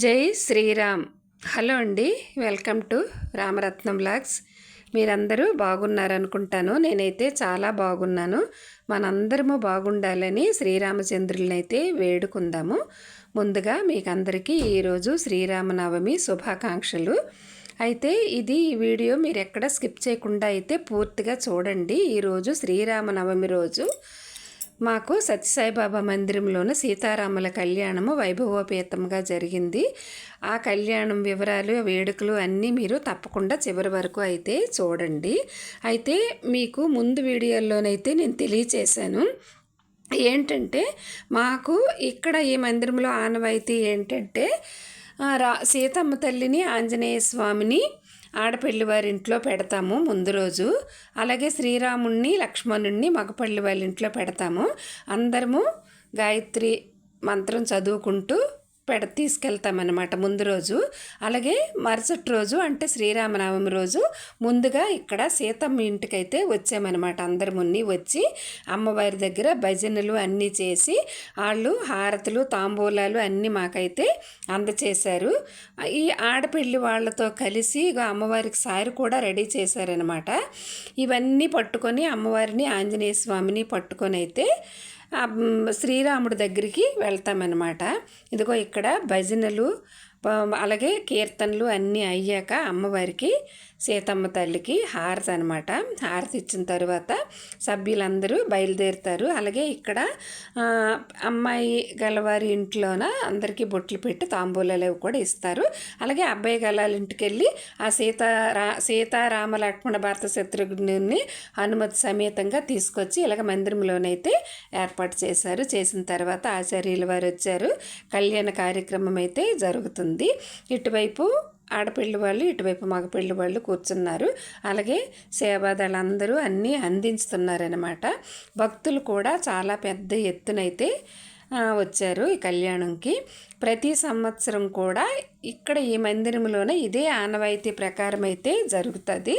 జై శ్రీరామ్. హలో అండి welcome to Ramaratnam blogs మీరందరూ బాగున్నారనుకుంటాను. నేనైతే చాలా బాగున్నాను. మనందరము బాగుండాలని శ్రీరామచంద్రులనైతే అయితే వేడుకుందాము. ముందుగా మీకు అందరికీ ఈరోజు శ్రీరామనవమి శుభాకాంక్షలు. అయితే ఇది వీడియో మీరు ఎక్కడ స్కిప్ చేయకుండా అయితే పూర్తిగా చూడండి. ఈరోజు శ్రీరామనవమి రోజు. మాకు సత్యసాయిబాబా మందిరంలోని సీతారాముల కళ్యాణము వైభవోపేతంగా జరిగింది. ఆ కళ్యాణం వివరాలు వేడుకలు అన్నీ మీరు తప్పకుండా చివరి వరకు అయితే చూడండి. అయితే మీకు ముందు వీడియోల్లోనైతే నేను తెలియచేశాను. ఏంటంటే మాకు ఇక్కడ ఈ మందిరంలో ఆనవాయితీ ఏంటంటే రా సీతమ్మ తల్లిని ఆంజనేయ స్వామిని ఆడపల్లి వారి ఇంట్లో పెడతాము ముందు రోజు. అలాగే శ్రీరాముణ్ణి లక్ష్మణుణ్ణి మగపల్లి వాళ్ళ ఇంట్లో పెడతాము. అందరము గాయత్రి మంత్రం చదువుకుంటూ పెడ తీసుకెళ్తామన్నమాట ముందు రోజు. అలాగే మరుసటి రోజు అంటే శ్రీరామనవమి రోజు ముందుగా ఇక్కడ సీతమ్మ ఇంటికైతే వచ్చామన్నమాట. అందరి మున్ని వచ్చి అమ్మవారి దగ్గర భజనలు అన్నీ చేసి వాళ్ళు హారతులు తాంబూలాలు అన్నీ మాకైతే అందచేశారు. ఈ ఆడపిల్లి వాళ్ళతో కలిసి అమ్మవారికి సారి కూడా రెడీ చేశారనమాట ఇవన్నీ పట్టుకొని అమ్మవారిని ఆంజనేయ స్వామిని పట్టుకొని అయితే శ్రీరాముడి దగ్గరికి వెళ్తామన్నమాట. ఇదిగో ఇక్కడ భజనలు అలాగే కీర్తనలు అన్నీ అయ్యాక అమ్మవారికి సీతమ్మ తల్లికి హారతి అనమాట హారతి ఇచ్చిన తర్వాత సభ్యులందరూ బయలుదేరుతారు. అలాగే ఇక్కడ అమ్మాయి గలవారి ఇంట్లోన అందరికీ బొట్లు పెట్టి తాంబూలాలు కూడా ఇస్తారు. అలాగే అబ్బాయి గలాల ఇంటికి వెళ్ళి ఆ సీతారా సీతారామ లక్ష్మణ భారత శత్రుఘ్ని హనుమతి సమేతంగా తీసుకొచ్చి ఇలాగ మందిరంలోనైతే ఏర్పాటు చేశారు. చేసిన తర్వాత ఆచార్యుల వారు వచ్చారు. కళ్యాణ కార్యక్రమం అయితే జరుగుతుంది. ఇటువైపు ఆడపిల్ల వాళ్ళు ఇటువైపు మగపిల్ల వాళ్ళు కూర్చున్నారు. అలాగే సేవాదళందరూ అన్నీ అందిస్తున్నారనమాట భక్తులు కూడా చాలా పెద్ద ఎత్తునైతే వచ్చారు ఈ కళ్యాణంకి. ప్రతి సంవత్సరం కూడా ఇక్కడ ఈ మందిరంలోనే ఇదే ఆనవాయితీ ప్రకారం అయితే జరుగుతుంది.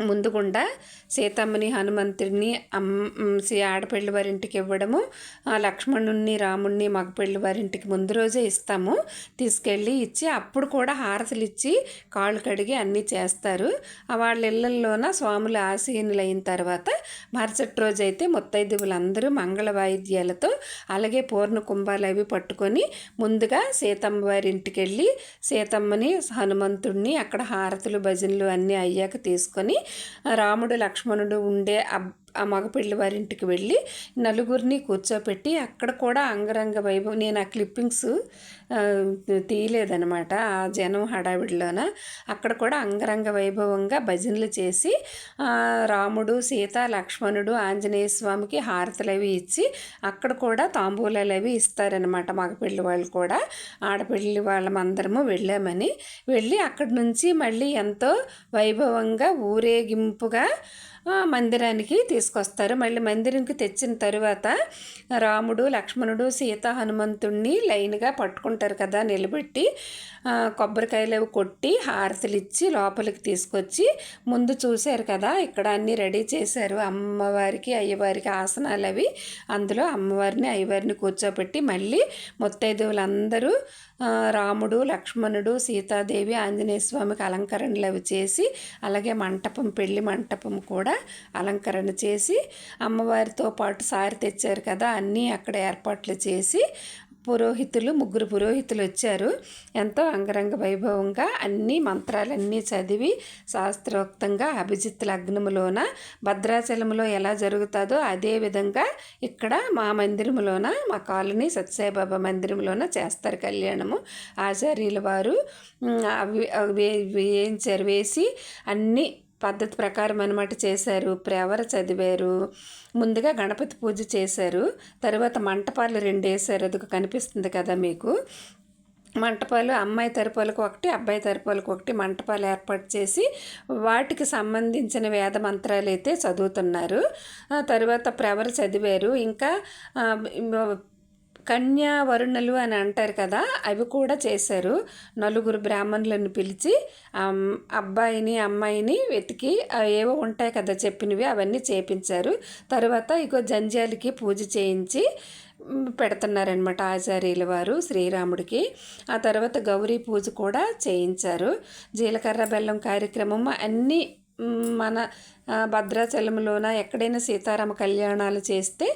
ముందుగుండా సీతమ్మని హనుమంతుడిని అమ్మ ఆడపిల్లి వారింటికి ఇవ్వడము లక్ష్మణుణ్ణి రాముణ్ణి మగపిల్లి వారింటికి ముందు రోజే ఇస్తాము. తీసుకెళ్ళి ఇచ్చి అప్పుడు కూడా హారతులు ఇచ్చి కాళ్ళు కడిగి అన్నీ చేస్తారు. వాళ్ళ ఇళ్ళల్లోన స్వాములు ఆసీనులైన తర్వాత మరుసటి రోజు అయితే ముత్తైదువులందరూ మంగళ వాయిద్యాలతో అలాగే పూర్ణ కుంభాలు అవి పట్టుకొని ముందుగా సీతమ్మ వారింటికి వెళ్ళి సీతమ్మని హనుమంతుడిని అక్కడ హారతులు భజనలు అన్నీ అయ్యాక తీసుకొని రాముడు లక్ష్మణుడు ఉండే అబ్ ఆ మగపిల్లి వారింటికి వెళ్ళి నలుగురిని కూర్చోపెట్టి అక్కడ కూడా అంగరంగ వైభవం నేను ఆ క్లిప్పింగ్స్ తీయలేదనమాట ఆ జనం హడావిడిలోన అక్కడ కూడా అంగరంగ వైభవంగా భజనలు చేసి రాముడు సీత లక్ష్మణుడు ఆంజనేయ స్వామికి హారతలు అవి ఇచ్చి అక్కడ కూడా తాంబూలాలు అవి ఇస్తారనమాట మగపిల్లి వాళ్ళు కూడా. ఆడపిల్లి వాళ్ళమందరము వెళ్ళామని వెళ్ళి అక్కడి నుంచి మళ్ళీ ఎంతో వైభవంగా ఊరేగింపుగా మందిరానికి తీసుకొస్తారు. మళ్ళీ మందిరంకి తెచ్చిన తరువాత రాముడు లక్ష్మణుడు సీత హనుమంతుణ్ణి లైన్గా పట్టుకుంటారు కదా నిలబెట్టి కొబ్బరికాయలు అవి కొట్టి హారతులు ఇచ్చి లోపలికి తీసుకొచ్చి ముందు చూశారు కదా ఇక్కడ అన్నీ రెడీ చేశారు. అమ్మవారికి అయ్యవారికి ఆసనాలు అవి. అందులో అమ్మవారిని అయ్యవారిని కూర్చోబెట్టి మళ్ళీ ముత్తైదువులందరూ రాముడు లక్ష్మణుడు సీతాదేవి ఆంజనేయ స్వామికి అలంకరణలు అవి చేసి అలాగే మంటపం పెళ్ళి మంటపం కూడా అలంకరణ చేసి అమ్మవారితో పాటు సారి తెచ్చారు కదా అన్నీ అక్కడ ఏర్పాట్లు చేసి పురోహితులు ముగ్గురు పురోహితులు వచ్చారు. ఎంతో అంగరంగ వైభవంగా అన్ని మంత్రాలన్నీ చదివి శాస్త్రోక్తంగా అభిజిత్ లగ్నములోన భద్రాచలంలో ఎలా జరుగుతుందో అదే విధంగా ఇక్కడ మా మందిరంలోన మా కాలనీ సత్యసాయిబాబా మందిరంలోన చేస్తారు కళ్యాణము. ఆచార్యుల వారు వేయించారు వేసి అన్నీ పద్ధతి ప్రకారం అనమాట చేశారు. ప్రవర చదివారు. ముందుగా గణపతి పూజ చేశారు. తర్వాత మంటపాలు రెండు వేసారు అది కనిపిస్తుంది కదా మీకు. మంటపాలు అమ్మాయి తరపులకు ఒకటి అబ్బాయి తరపులకు ఒకటి మంటపాలు ఏర్పాటు చేసి వాటికి సంబంధించిన వేద మంత్రాలు అయితే చదువుతున్నారు తర్వాత ప్రవర చదివారు. ఇంకా కన్యావరుణలు అని అంటారు కదా అవి కూడా చేశారు. నలుగురు బ్రాహ్మణులను పిలిచి అబ్బాయిని అమ్మాయిని వెతికి ఏవో ఉంటాయి కదా చెప్పినవి అవన్నీ చేపించారు. తర్వాత ఇగో జంజాలకి పూజ చేయించి పెడుతున్నారనమాట ఆచార్యుల వారు శ్రీరాముడికి. ఆ తర్వాత గౌరీ పూజ కూడా చేయించారు. జీలకర్ర బెల్లం కార్యక్రమం అన్నీ మన భద్రాచలంలోన ఎక్కడైనా సీతారామ కళ్యాణాలు చేస్తే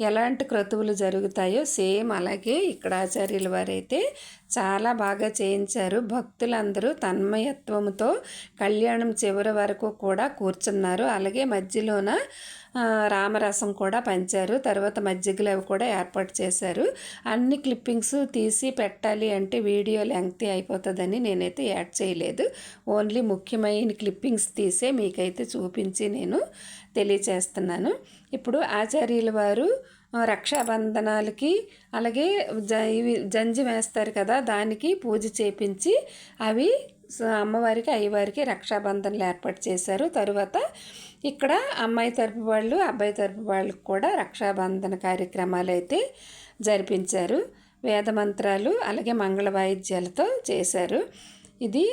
ఎలాంటి క్రతువులు జరుగుతాయో సేమ్ అలాగే ఇక్కడ ఆచార్యుల వారైతే చాలా బాగా చేయించారు. భక్తులందరూ తన్మయత్వంతో కళ్యాణం చివరి వరకు కూడా కూర్చున్నారు. అలాగే మధ్యలోన రామరసం కూడా పంచారు. తర్వాత మజ్జిగలు అవి కూడా ఏర్పాటు చేశారు. అన్ని క్లిప్పింగ్స్ తీసి పెట్టాలి అంటే వీడియో లెంగ్తీ అయిపోతుందని నేనైతే యాడ్ చేయలేదు. ఓన్లీ ముఖ్యమైన క్లిప్పింగ్స్ తీసే మీకైతే చూపించి నేను తెలియచేస్తున్నాను. ఇప్పుడు ఆచార్యుల వారు రక్షాబంధనాలకి అలాగే జ ఇవి జంజి వేస్తారు కదా దానికి పూజ చేపించి అవి అమ్మవారికి అయ్యవారికి రక్షాబంధనలు ఏర్పాటు చేశారు. తరువాత ఇక్కడ అమ్మాయి తరపు వాళ్ళు అబ్బాయి తరపు వాళ్ళకి కూడా రక్షాబంధన కార్యక్రమాలు అయితే జరిపించారు. వేద మంత్రాలు అలాగే మంగళ వాయిద్యాలతో చేశారు. ఇది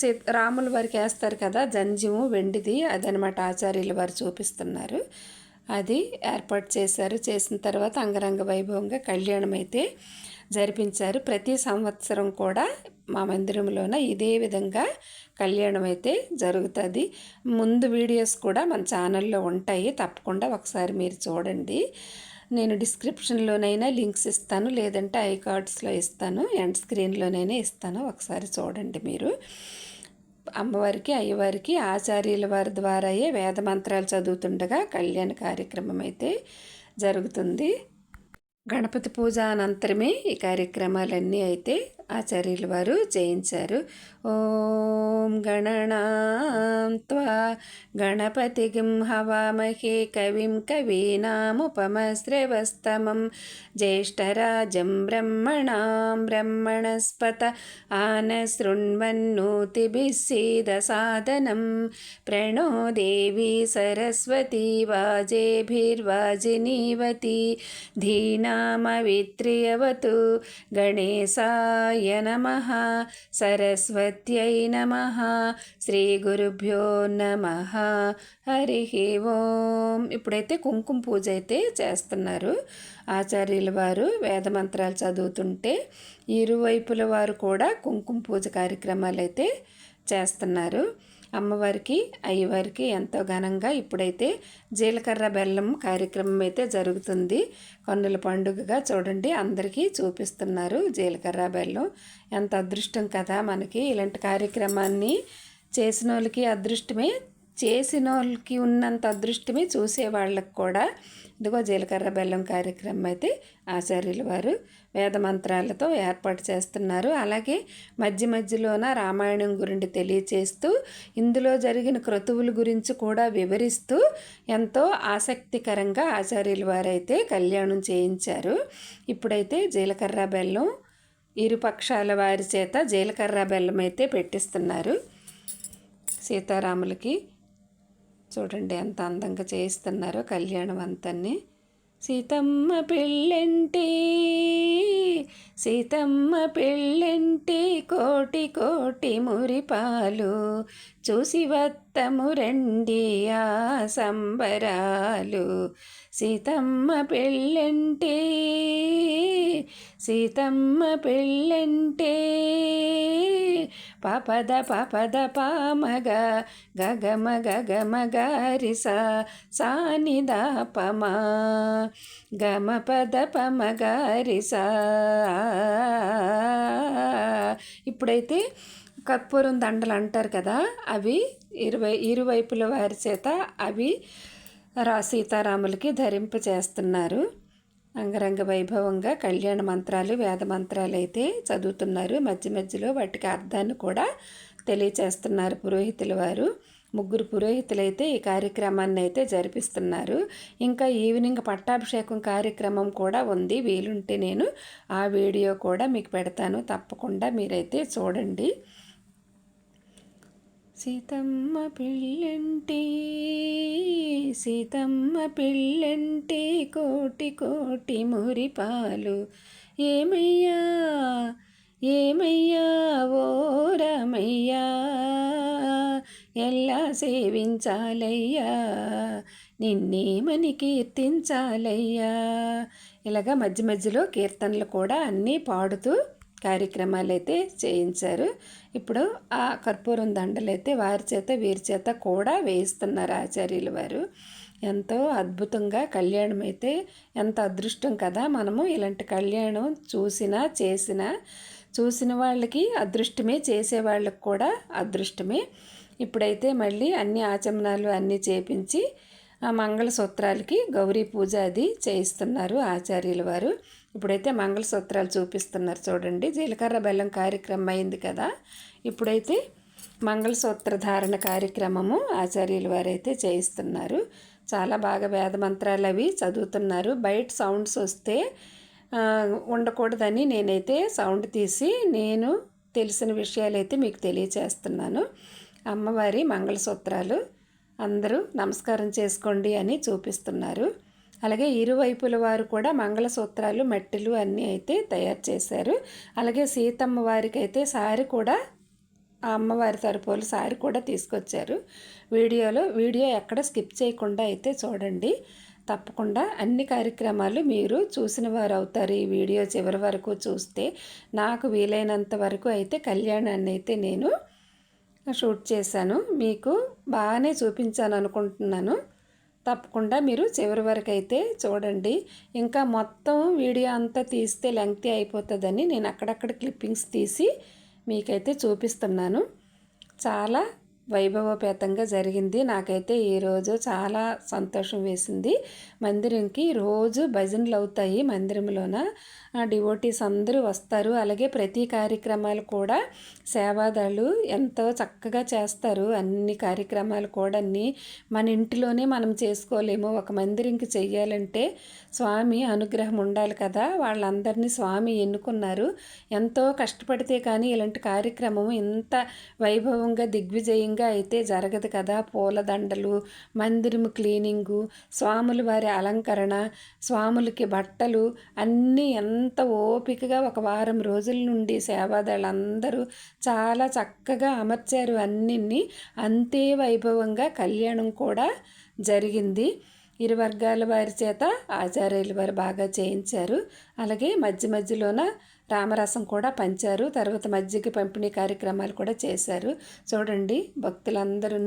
సీ రాముల వారికి వేస్తారు కదా జంజిము వెండిది అదనమాట ఆచార్యుల వారు చూపిస్తున్నారు. అది ఏర్పాటు చేశారు. చేసిన తర్వాత అంగరంగ వైభవంగా కళ్యాణం అయితే జరిపించారు. ప్రతి సంవత్సరం కూడా మా మందిరంలోన ఇదే విధంగా కళ్యాణం అయితే జరుగుతుంది. ముందు వీడియోస్ కూడా మన ఛానల్లో ఉంటాయి. తప్పకుండా ఒకసారి మీరు చూడండి. నేను డిస్క్రిప్షన్లోనైనా లింక్స్ ఇస్తాను లేదంటే ఐ కార్డ్స్లో ఇస్తాను ఎండ్ స్క్రీన్లోనైనా ఇస్తాను. ఒకసారి చూడండి మీరు. అమ్మవారికి అయ్యవారికి ఆచార్యుల వారి ద్వారాయే వేద మంత్రాలు చదువుతుండగా కళ్యాణ కార్యక్రమం అయితే జరుగుతుంది. గణపతి పూజ అనంతరమే ఈ కార్యక్రమాలన్నీ అయితే ఆచార్యుల వారు చేయించారు ఓం గణనాంత్వా గణపతికిం హవామహే కవిం కవీనాముపమశ్రవస్తమం. జ్యేష్ఠరాజం బ్రహ్మణాం బ్రహ్మణస్పత ఆనశృण्वन्नोतिभिः सीदसादनं प्रणो देवी सरस्वती वाजेभिर्वाजिनीवती धीनामवित्र्यवतु गणेशाय नमः सरस्वत्यै नमः శ్రీగురుభ్యో నమ హరి ఓం ఇప్పుడైతే కుంకుమ పూజ అయితే చేస్తున్నారు ఆచార్యుల వారు వేద మంత్రాలు చదువుతుంటే ఇరువైపుల వారు కూడా కుంకుమ పూజ కార్యక్రమాలు అయితే చేస్తున్నారు అమ్మవారికి అయ్యవారికి ఎంతో ఘనంగా ఇప్పుడైతే జీలకర్ర బెల్లం కార్యక్రమం అయితే జరుగుతుంది. కన్నుల పండుగగా చూడండి అందరికీ చూపిస్తున్నారు జీలకర్ర బెల్లం. ఎంత అదృష్టం కదా మనకి. ఇలాంటి కార్యక్రమాన్ని చేసిన వాళ్ళకి అదృష్టమే చేసిన వాళ్ళకి ఉన్నంత అదృష్టమే చూసే వాళ్ళకి కూడా. ఇదిగో జీలకర్ర బెల్లం కార్యక్రమం అయితే ఆచార్యుల వారు వేద మంత్రాలతో ఏర్పాటు చేస్తున్నారు. అలాగే మధ్య మధ్యలోన రామాయణం గురించి తెలియచేస్తూ ఇందులో జరిగిన క్రతువుల గురించి కూడా వివరిస్తూ ఎంతో ఆసక్తికరంగా ఆచార్యుల వారైతే కళ్యాణం చేయించారు. ఇప్పుడైతే జీలకర్ర బెల్లం ఇరుపక్షాల వారి చేత జీలకర్ర బెల్లం అయితే పెట్టిస్తున్నారు. సీతారాములకి చూడండి ఎంత అందంగా చేయిస్తున్నారో కళ్యాణం అంతన్ని సీతమ్మ పెళ్ళంటే? సీతమ్మ పెళ్ళింటి కోటి కోటి మురిపాలు. చూసి వత్తము రండి ఆ సంబరాలు. సీతమ్మ పెళ్ళంటే సీతమ్మ పెళ్ళంటే పపద పపద పామగ గగమ గగమ గారిస సానిద పమా గమ పద పమ గారిసా ఇప్పుడైతే కర్పూరం దండలు అంటారు కదా అవి ఇరువై ఇరువైపుల వారి చేత అవి రా సీతారాములకి ధరింప చేస్తున్నారు అంగరంగ వైభవంగా కళ్యాణ మంత్రాలు వేద మంత్రాలు అయితే చదువుతున్నారు. మధ్య మధ్యలో వాటికి అర్థాన్ని కూడా తెలియచేస్తున్నారు పురోహితుల వారు. ముగ్గురు పురోహితులైతే ఈ కార్యక్రమాన్ని అయితే జరిపిస్తున్నారు. ఇంకా ఈవినింగ్ పట్టాభిషేకం కార్యక్రమం కూడా ఉంది. వీలుంటే నేను ఆ వీడియో కూడా మీకు పెడతాను. తప్పకుండా మీరైతే చూడండి. సీతమ్మ పిల్లంటి సీతమ్మ పిల్లంటి కోటి కోటి మురిపాలు. ఏమయ్యా ఏమయ్యా? ఓ ఎలా సేవించాలయ్యా? నిన్నేమని కీర్తించాలయ్యా? ఇలాగా మధ్య మధ్యలో కీర్తనలు కూడా అన్నీ పాడుతూ కార్యక్రమాలు అయితే చేయించారు. ఇప్పుడు ఆ కర్పూరం దండలు అయితే వారి చేత వీరి చేత కూడా వేయిస్తున్నారు ఆచార్యులు వారు. ఎంతో అద్భుతంగా కళ్యాణం అయితే ఎంత అదృష్టం కదా మనము ఇలాంటి కళ్యాణం చూసినా చేసినా. చూసిన వాళ్ళకి అదృష్టమే చేసే వాళ్ళకి కూడా అదృష్టమే. ఇప్పుడైతే మళ్ళీ అన్ని ఆచమనాలు అన్నీ చేపించి ఆ మంగళసూత్రాలకి గౌరీ పూజ అది చేయిస్తున్నారు ఆచార్యుల వారు. ఇప్పుడైతే మంగళసూత్రాలు చూపిస్తున్నారు చూడండి. జీలకర్ర బెల్లం కార్యక్రమం అయింది కదా. ఇప్పుడైతే మంగళసూత్ర ధారణ కార్యక్రమము ఆచార్యుల వారు అయితే చేయిస్తున్నారు. చాలా బాగా వేద మంత్రాలు అవి చదువుతున్నారు. బయట సౌండ్స్ వస్తే ఉండకూడదని నేనైతే సౌండ్ తీసి నేను తెలిసిన విషయాలు అయితే మీకు తెలియచేస్తున్నాను. అమ్మవారి మంగళసూత్రాలు అందరూ నమస్కారం చేసుకోండి అని చూపిస్తున్నారు. అలాగే ఇరువైపుల వారు కూడా మంగళసూత్రాలు మెట్టెలు అన్నీ అయితే తయారు చేశారు. అలాగే సీతమ్మ వారికి అయితే సారి కూడా ఆ అమ్మవారి తరపులు సారి కూడా తీసుకొచ్చారు. వీడియోలో వీడియో ఎక్కడ స్కిప్ చేయకుండా అయితే చూడండి. తప్పకుండా అన్ని కార్యక్రమాలు మీరు చూసిన వారు అవుతారు. ఈ వీడియో చివరి వరకు చూస్తే నాకు వీలైనంత వరకు అయితే కళ్యాణాన్ని అయితే నేను షూట్ చేశాను. మీకు బాగానే చూపించాను అనుకుంటున్నాను. తప్పకుండా మీరు చివరి వరకు అయితే చూడండి. ఇంకా మొత్తం వీడియో అంతా తీస్తే లెంగ్తీ అయిపోతుందని నేను అక్కడక్కడ క్లిప్పింగ్స్ తీసి మీకైతే చూపిస్తున్నాను. చాలా వైభవపేతంగా జరిగింది. నాకైతే ఈరోజు చాలా సంతోషం వేసింది. మందిరంకి రోజు భజనలు అవుతాయి మందిరంలోన డివోటీస్ అందరూ వస్తారు. అలాగే ప్రతి కార్యక్రమాలు కూడా సేవాదాలు ఎంతో చక్కగా చేస్తారు. అన్ని కార్యక్రమాలు కూడా అన్ని మన ఇంటిలోనే మనం చేసుకోలేము. ఒక మందిరంకి చెయ్యాలంటే స్వామి అనుగ్రహం ఉండాలి కదా. వాళ్ళందరినీ స్వామి ఎన్నుకున్నారు. ఎంతో కష్టపడితే కానీ ఇలాంటి కార్యక్రమం ఇంత వైభవంగా దిగ్విజయంగా అయితే జరగదు కదా. పూలదండలు మందిరము క్లీనింగు స్వాముల వారి అలంకరణ స్వాములకి బట్టలు అన్నీ ఎంత ఓపికగా ఒక వారం రోజుల నుండి సేవాదళందరూ చాలా చక్కగా అమర్చారు అన్నిన్ని. అంతే వైభవంగా కళ్యాణం కూడా జరిగింది. ఇరు వర్గాల వారి చేత ఆచార్యులు వారు బాగా చేయించారు. అలాగే మధ్య మధ్యలోన రామరసం కూడా పంచారు. తర్వాత మజ్జిగ పంపిణీ కార్యక్రమాలు కూడా చేశారు. చూడండి భక్తులందరూ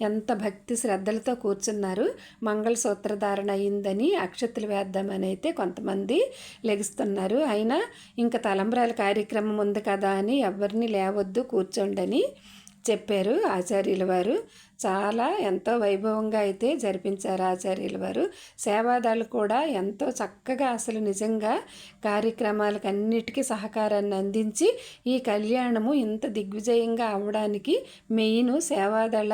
ఎంత భక్తి శ్రద్ధలతో కూర్చున్నారు. మంగళసూత్రధారణ అయిందని అక్షతలు వేద్దామని అయితే కొంతమంది లెగుస్తున్నారు. అయినా ఇంకా తలంబ్రాల కార్యక్రమం ఉంది కదా అని ఎవరిని లేవద్దు కూర్చోండి అని చెప్పారు ఆచార్యుల వారు. చాలా ఎంతో వైభవంగా అయితే జరిపించారు ఆచార్యుల వారు. సేవాదాలు కూడా ఎంతో చక్కగా అసలు నిజంగా కార్యక్రమాలకు అన్నిటికీ సహకారాన్ని అందించి ఈ కళ్యాణము ఇంత దిగ్విజయంగా అవడానికి మెయిన్ సేవాదళ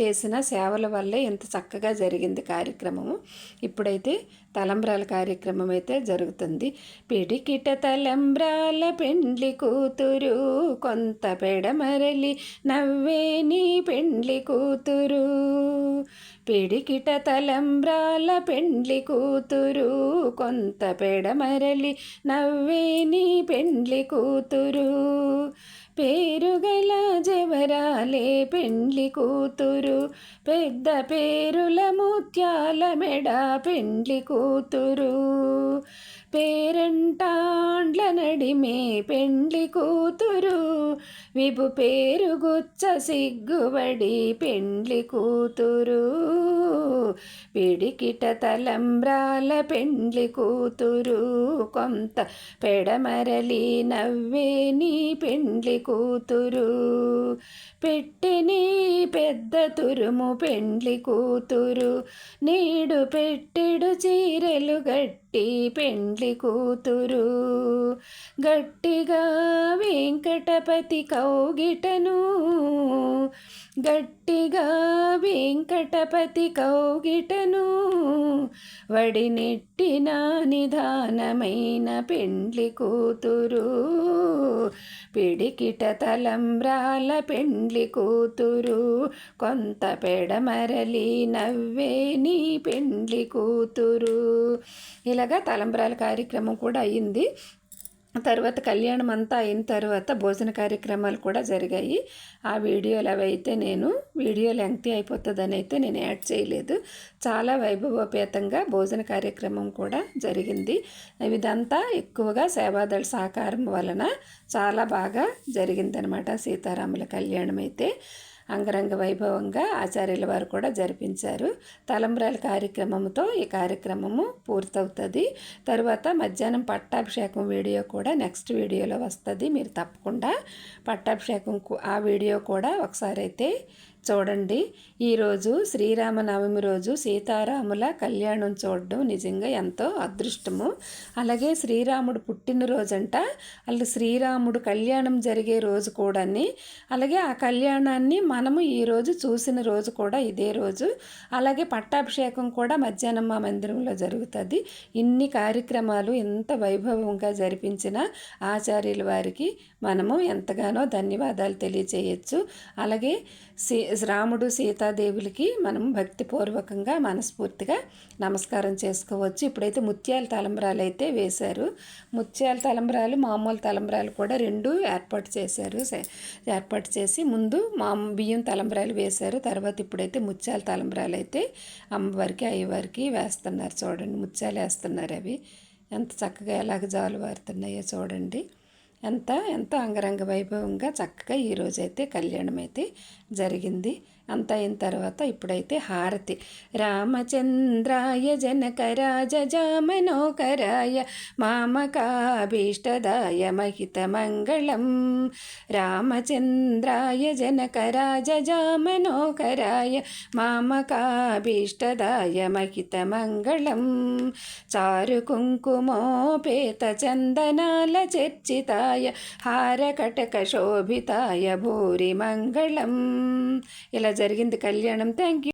చేసిన సేవల వల్లే ఇంత చక్కగా జరిగింది కార్యక్రమము. ఇప్పుడైతే తలంబ్రాల కార్యక్రమం అయితే జరుగుతుంది. పిడికిట తలంబ్రాల పెండ్లి కూతురు కొంత పెడమరలి నవ్వేని పెండ్లి కూతురు. పిడికిట తలంబ్రాల పెండ్లి కూతురు కొంత పెడమరలి నవ్వేని పెండ్లి కూతురు. పేరుగల జవరాలే పెండ్లి కూతురు. పెద్ద పేరుల ముత్యాల మెడ పెండ్లి కూతురు. పేరంటాండ్ల నడిమే పెండ్లి కూతురు. విభు పేరు గుచ్చ సిగ్గుబడి పెండ్లి కూతురు. పిడికిట తలంబ్రాల పెండ్లి కూతురు. కొంత పెడమరలి నవ్వేని పెండ్లి కూతురు. పెట్టిని పెద్ద తురుము పెండ్లి కూతురు. నీడు పెట్టెడు చీరలు గట్టి పెండ్లి కూతురు. గట్టిగా వెంకటపతి కౌగిటను గట్టిగా వెంకటపతి కౌగిటను వడినెట్టిన నిదానమైన పెండ్లి కూతురు పిడికిట తలంబ్రాల పెండ్లి కూతురు కొంత పెడమరలి నవ్వే నీ పెండ్లి కూతురు. ఇలాగా తలంబ్రాల కార్యక్రమం కూడా అయింది. తర్వాత కళ్యాణం అంతా అయిన తర్వాత భోజన కార్యక్రమాలు కూడా జరిగాయి. ఆ వీడియోలు అవి అయితే నేను వీడియో లెంగ్తీ అయిపోతుందని అయితే నేను యాడ్ చేయలేదు. చాలా వైభవోపేతంగా భోజన కార్యక్రమం కూడా జరిగింది. ఇదంతా ఎక్కువగా సేవాదళ సహకారం వలన చాలా బాగా జరిగిందనమాట సీతారాముల కళ్యాణం అయితే. అంగరంగ వైభవంగా ఆచార్యుల వారు కూడా జరిపించారు. తలంబ్రాల కార్యక్రమంతో ఈ కార్యక్రమము పూర్తవుతుంది. తరువాత మధ్యాహ్నం పట్టాభిషేకం వీడియో కూడా నెక్స్ట్ వీడియోలో వస్తుంది. మీరు తప్పకుండా పట్టాభిషేకం ఆ వీడియో కూడా ఒకసారి అయితే చూడండి. ఈరోజు శ్రీరామనవమి రోజు సీతారాముల కళ్యాణం చూడడం నిజంగా ఎంతో అదృష్టము. అలాగే శ్రీరాముడు పుట్టినరోజంట అలా శ్రీరాముడు కళ్యాణం జరిగే రోజు కూడాని అలాగే ఆ కళ్యాణాన్ని మనము ఈరోజు చూసిన రోజు కూడా ఇదే రోజు. అలాగే పట్టాభిషేకం కూడా మధ్యాహ్నం మా మందిరంలో జరుగుతుంది. ఇన్ని కార్యక్రమాలు ఎంత వైభవంగా జరిపించిన ఆచార్యుల వారికి మనము ఎంతగానో ధన్యవాదాలు తెలియచేయచ్చు. అలాగే రాముడు సీతాదేవులకి మనం భక్తిపూర్వకంగా మనస్ఫూర్తిగా నమస్కారం చేసుకోవచ్చు. ఇప్పుడైతే ముత్యాల తలంబ్రాలు అయితే వేశారు. ముత్యాల తలంబ్రాలు మామూలు తలంబ్రాలు కూడా రెండు ఏర్పాటు చేశారు. ఏర్పాటు చేసి ముందు మా బియ్యం తలంబ్రాలు వేశారు. తర్వాత ఇప్పుడైతే ముత్యాల తలంబ్రాలు అయితే అమ్మవారికి అయ్యవారికి వేస్తున్నారు. చూడండి ముత్యాలు వేస్తున్నారు అవి. ఎంత చక్కగా ఎలాగ జాలు వారుతున్నాయో చూడండి. ఎంత ఎంతో అంగరంగ వైభవంగా చక్కగా ఈరోజైతే కళ్యాణం అయితే జరిగింది. అంత అయిన తర్వాత ఇప్పుడైతే హారతి రామచంద్రాయ జనకరాజ జామనోకరాయ మామకాభీష్టదాయ మహిత మంగళం రామచంద్రాయ జనకరాజ జామనోకరాయ మామకాభీష్టదాయ మహిత మంగళం చారు కుంకుమోపేత చందనాల చర్చితాయ హారకటక శోభితాయ భూరి మంగళం ఇలా జరిగింది. కళ్యాణం. Thank you